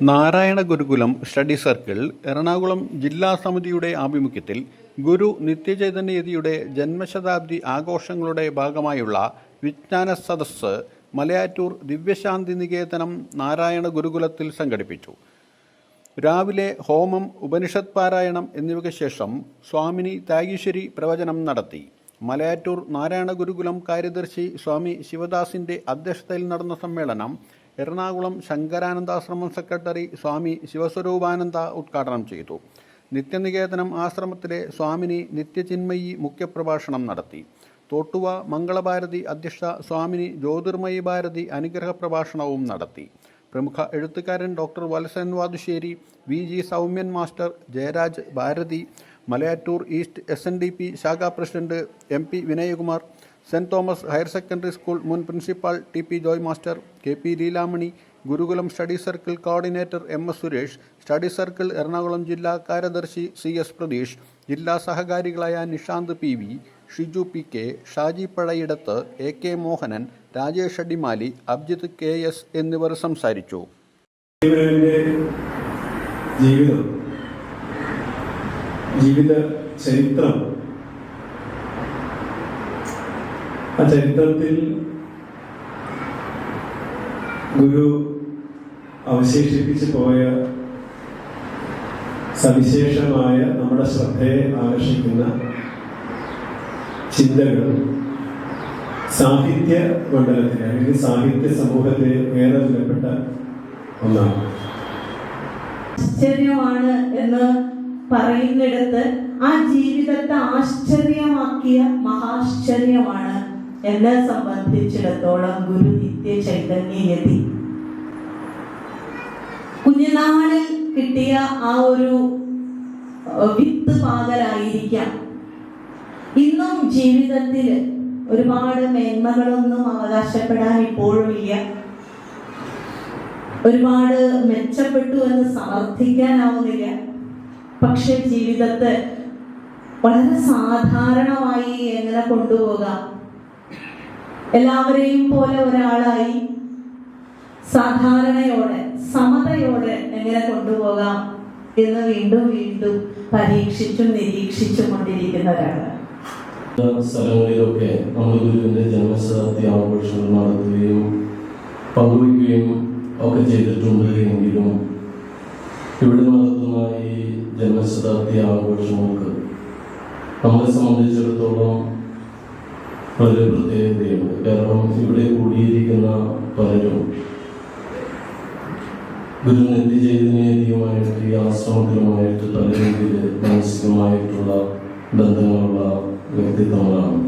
Narayana Gurukulam study circle Ernakulam ജില്ലാ സമിതിയുടെ ആഭിമുഖ്യത്തിൽ ഗുരു നിത്യചൈതന്യതിയുടെ ജന്മശതാബ്ദി ആഘോഷങ്ങളുടെ ഭാഗമായുള്ള വിജ്ഞാന സദസ്സ് മലയാറ്റൂർ ദിവ്യശാന്തി നികേതനം നാരായണ ഗുരുകുലത്തിൽ സംഘടിപ്പിച്ചു. രാവിലെ ഹോമം ഉപനിഷത് പാരായണം എന്നിവയ്ക്ക് ശേഷം സ്വാമിനി ത്യാഗീശ്വരി പ്രവചനം നടത്തി. മലയാറ്റൂർ നാരായണ ഗുരുകുലം കാര്യദർശി സ്വാമി ശിവദാസിന്റെ അധ്യക്ഷതയിൽ നടന്ന സമ്മേളനം എറണാകുളം ശങ്കരാനന്ദാശ്രമം സെക്രട്ടറി സ്വാമി ശിവസ്വരൂപാനന്ദ ഉദ്ഘാടനം ചെയ്തു. നിത്യനികേതനം ആശ്രമത്തിലെ സ്വാമിനി നിത്യചിന്മയി മുഖ്യപ്രഭാഷണം നടത്തി. തോട്ടുവ മംഗളഭാരതി അധ്യക്ഷ സ്വാമിനി ജ്യോതിർമയി ഭാരതി അനുഗ്രഹ പ്രഭാഷണവും നടത്തി. പ്രമുഖ എഴുത്തുകാരൻ doctor Valsan Vathussery V G Soumyan master Jayaraj Bharathi Malayattoor east S N D P ശാഖാ president M P Vinayakumar saint Thomas higher secondary school മുൻ principal T P Joy master K P Leelamani Gurukulam study circle coordinator M S Suresh study circle Ernakulam ജില്ലാ കാര്യദർശി C S Pratheesh ജില്ലാ സഹകാരികളായ Nishanth P V Shiju P K Shaji Pazhayidathu A K Mohanan Rajesh Adimali Abhijith K S എന്നിവർ സംസാരിച്ചു. ജീവിത ചരിത്രം ആ ചരിത്രത്തിൽ ഗുരു അവശേഷിപ്പിച്ചു പോയ സവിശേഷമായ നമ്മുടെ ശ്രദ്ധയെ ആകർഷിക്കുന്ന ചിന്തകൾ സാഹിത്യ മണ്ഡലത്തിൽ അല്ലെങ്കിൽ സാഹിത്യ സമൂഹത്തെ ഏറെ വിലപ്പെട്ട ഒന്നാണ്. ആശ്ചര്യമാണ് എന്ന് പറയുന്നിടത്ത് ആ ജീവിതത്തെ ആശ്ചര്യമാക്കിയ മഹാശ്ചര്യമാണ് എന്നെ സംബന്ധിച്ചിടത്തോളം ഗുരു നിത്യ ചൈതന്യയതി കുഞ്ഞുനാളിൽ കിട്ടിയ ആ ഒരു വിത്ത് പാകലായിരിക്കാം. ഇന്നും ജീവിതത്തിൽ ഒരുപാട് മേന്മകളൊന്നും അവകാശപ്പെടാൻ ഇപ്പോഴും ഇല്ല. ഒരുപാട് മെച്ചപ്പെട്ടു എന്ന് സമർത്ഥിക്കാനാവുന്നില്ല. പക്ഷെ ജീവിതത്തെ വളരെ സാധാരണമായി എങ്ങനെ കൊണ്ടുപോകാം? എല്ലാവരെയും പോലെ ഒരാളായി സാധാരണയോടെ സമതയോടെ എങ്ങനെ കൊണ്ടുപോകാം എന്ന് വീണ്ടും വീണ്ടും പരീക്ഷിച്ചും നിരീക്ഷിച്ചും കൊണ്ടിരിക്കുന്ന ഒരാളാണ്. സ്ഥലങ്ങളിലൊക്കെ നമ്മൾ ഗുരുവിന്റെ ജന്മശതാബ്ദി ആഘോഷങ്ങൾ നടത്തുകയും പങ്കുവയ്ക്കുകയും ഒക്കെ ചെയ്തിട്ടുണ്ട് എങ്കിലും ഇവിടെ നടത്തുന്ന ഈ ജന്മശതാബ്ദി ആഘോഷങ്ങൾക്ക് നമ്മളെ സംബന്ധിച്ചിടത്തോളം വളരെ പ്രത്യേകതയാണ് കാരണം ഇവിടെ കൂടിയിരിക്കുന്ന പലരും ഗുരു നിത്യചൈതന്യമായിട്ട് ഈ ആശ്രമത്തിലുമായിട്ട് പല രീതിയിൽ മാനസികമായിട്ടുള്ള ബന്ധങ്ങളുള്ള വ്യക്തിത്വങ്ങളാണ്.